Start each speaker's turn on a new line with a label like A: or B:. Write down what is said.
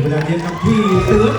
A: เป็นเวลาเดียวกับที่เสือ